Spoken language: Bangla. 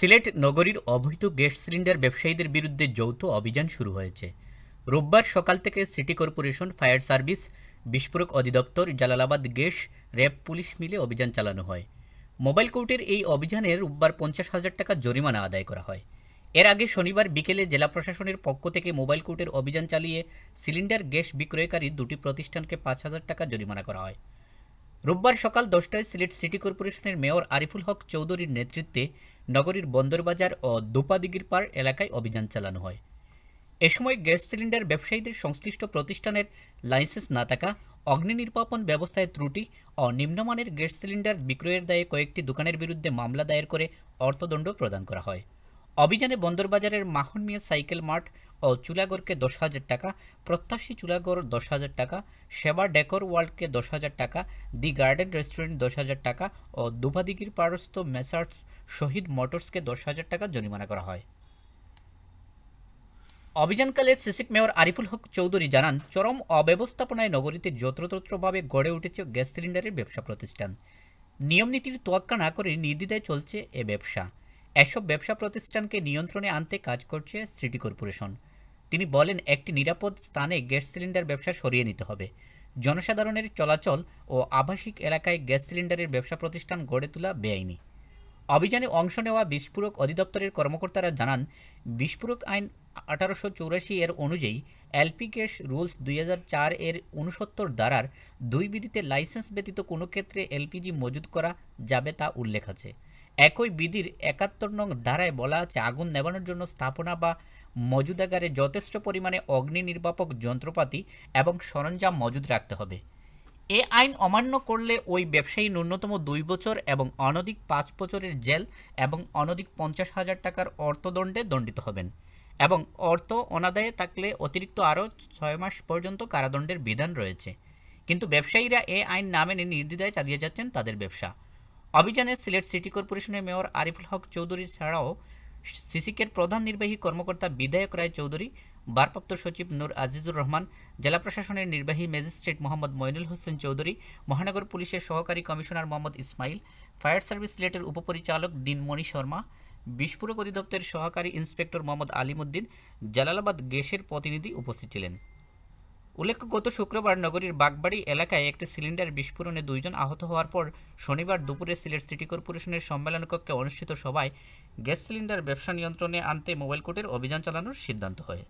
সিলেট নগরীর অবৈধ গ্যাস সিলিন্ডার ব্যবসায়ীদের বিরুদ্ধে যৌথ অভিযান শুরু হয়েছে। রোববার সকাল থেকে সিটি কর্পোরেশন ফায়ার সার্ভিস, বিস্ফোরক অধিদপ্তর, জালালাবাদ গ্যাস, র্যাব পুলিশ মিলে অভিযান চালানো হয়। মোবাইল কোর্টের এই অভিযানে রোববার পঞ্চাশ হাজার টাকা জরিমানা আদায় করা হয়। এর আগে শনিবার বিকেলে জেলা প্রশাসনের পক্ষ থেকে মোবাইল কোর্টের অভিযান চালিয়ে সিলিন্ডার গ্যাস বিক্রয়কারী দুটি প্রতিষ্ঠানকে পাঁচ হাজার টাকা জরিমানা করা হয়। রোববার সকাল দশটায় সিলেট সিটি কর্পোরেশনের মেয়র আরিফুল হক চৌধুরীর নেতৃত্বে নগরীর বন্দরবাজার ও দুপাদিগির পাড় এলাকায় অভিযান চালানো হয়। এ সময় গ্যাস সিলিন্ডার ব্যবসায়ীদের সংশ্লিষ্ট প্রতিষ্ঠানের লাইসেন্স না থাকা, অগ্নি নির্বাপন ব্যবস্থায় ত্রুটি ও নিম্নমানের গ্যাস সিলিন্ডার বিক্রয়ের দায়ে কয়েকটি দোকানের বিরুদ্ধে মামলা দায়ের করে অর্থদণ্ড প্রদান করা হয়। অভিযানে বন্দরবাজারের মাখন মিয়া সাইকেল মার্ট ও চুলাগড়কে দশ হাজার টাকা, প্রত্যাশী চুলাগড় দশ হাজার টাকা, সেবা ডেকোর ওয়ার্ল্ডকে দশ হাজার টাকা, দি গার্ডেন রেস্টুরেন্ট দশ হাজার টাকা ও দুভাদিগির পারস্থ মেসার্স শহীদ মোটরসকে দশ হাজার টাকা জরিমানা করা হয়। অভিযানকালে সিসিক মেয়র আরিফুল হক চৌধুরী জানান, চরম অব্যবস্থাপনায় নগরীতে যত্রতত্রভাবে গড়ে উঠেছে গ্যাস সিলিন্ডারের ব্যবসা প্রতিষ্ঠান। নিয়মনীতির তোয়াক্কা না করে নির্দ্বিধায় চলছে এ ব্যবসা। এসব ব্যবসা প্রতিষ্ঠানকে নিয়ন্ত্রণে আনতে কাজ করছে সিটি কর্পোরেশন। তিনি বলেন, একটি নিরাপদ স্থানে গ্যাস সিলিন্ডার ব্যবসা সরিয়ে নিতে হবে। জনসাধারণের চলাচল ও আবাসিক এলাকায় গ্যাস সিলিন্ডারের ব্যবসা প্রতিষ্ঠান গড়ে তোলা বেআইনি। অভিযানে অংশ নেওয়া বিস্ফোরক অধিদপ্তরের কর্মকর্তারা জানান, বিস্ফোরক আইন আঠারোশো চৌরাশি এর অনুযায়ী এলপি গ্যাস রুলস দুই এর উনসত্তর দ্বারার দুই বিধিতে লাইসেন্স ব্যতীত কোনো ক্ষেত্রে এলপিজি মজুদ করা যাবে তা উল্লেখ আছে। একই বিধির একাত্তর নং ধারায় বলা আছে, আগুন নেবানোর জন্য স্থাপনা বা মজুদাগারে যথেষ্ট পরিমাণে অগ্নি নির্বাপক যন্ত্রপাতি এবং সরঞ্জাম মজুদ রাখতে হবে। এ আইন অমান্য করলে ওই ব্যবসায়ী ন্যূনতম দুই বছর এবং অনধিক পাঁচ বছরের জেল এবং অনধিক পঞ্চাশ হাজার টাকার অর্থদণ্ডে দণ্ডিত হবেন এবং অর্থ অনাদায়ে থাকলে অতিরিক্ত আরও ছয় মাস পর্যন্ত কারাদণ্ডের বিধান রয়েছে। কিন্তু ব্যবসায়ীরা এ আইন না মেনে নির্দ্বিধায় চালিয়ে যাচ্ছেন তাদের ব্যবসা। অভিযানে সিলেট সিটি কর্পোরেশনের মেয়র আরিফুল হক চৌধুরী ছাড়াও সিসিকের প্রধান নির্বাহী কর্মকর্তা বিধায়ক রায় চৌধুরী, ভারপ্রাপ্ত সচিব নূর আজিজুর রহমান, জেলা প্রশাসনের নির্বাহী ম্যাজিস্ট্রেট মোহাম্মদ মইনুল হোসেন চৌধুরী, মহানগর পুলিশের সহকারী commissioner Mohammad Ismail, fire service সিলেটের উপপরিচালক দিনমণি শর্মা বিস্ফোরক অধিদপ্তরের সহকারী ইন্সপেক্টর মোহাম্মদ আলিমুদ্দিন, জালালাবাদ গ্যাসের প্রতিনিধি উপস্থিত ছিলেন। উল্লেখ্য গত শুক্রবার নগরীর বাগবাড়ি এলাকায় একটি সিলিন্ডার বিস্ফোরণে দুইজন আহত হওয়ার পর শনিবার দুপুরে সিলেট সিটি কর্পোরেশনের সম্মেলন কক্ষে অনুষ্ঠিত সভায় গ্যাস সিলিন্ডার ব্যবসা নিয়ন্ত্রণে আনতে মোবাইল কোর্টের অভিযান চালানোর সিদ্ধান্ত হয়।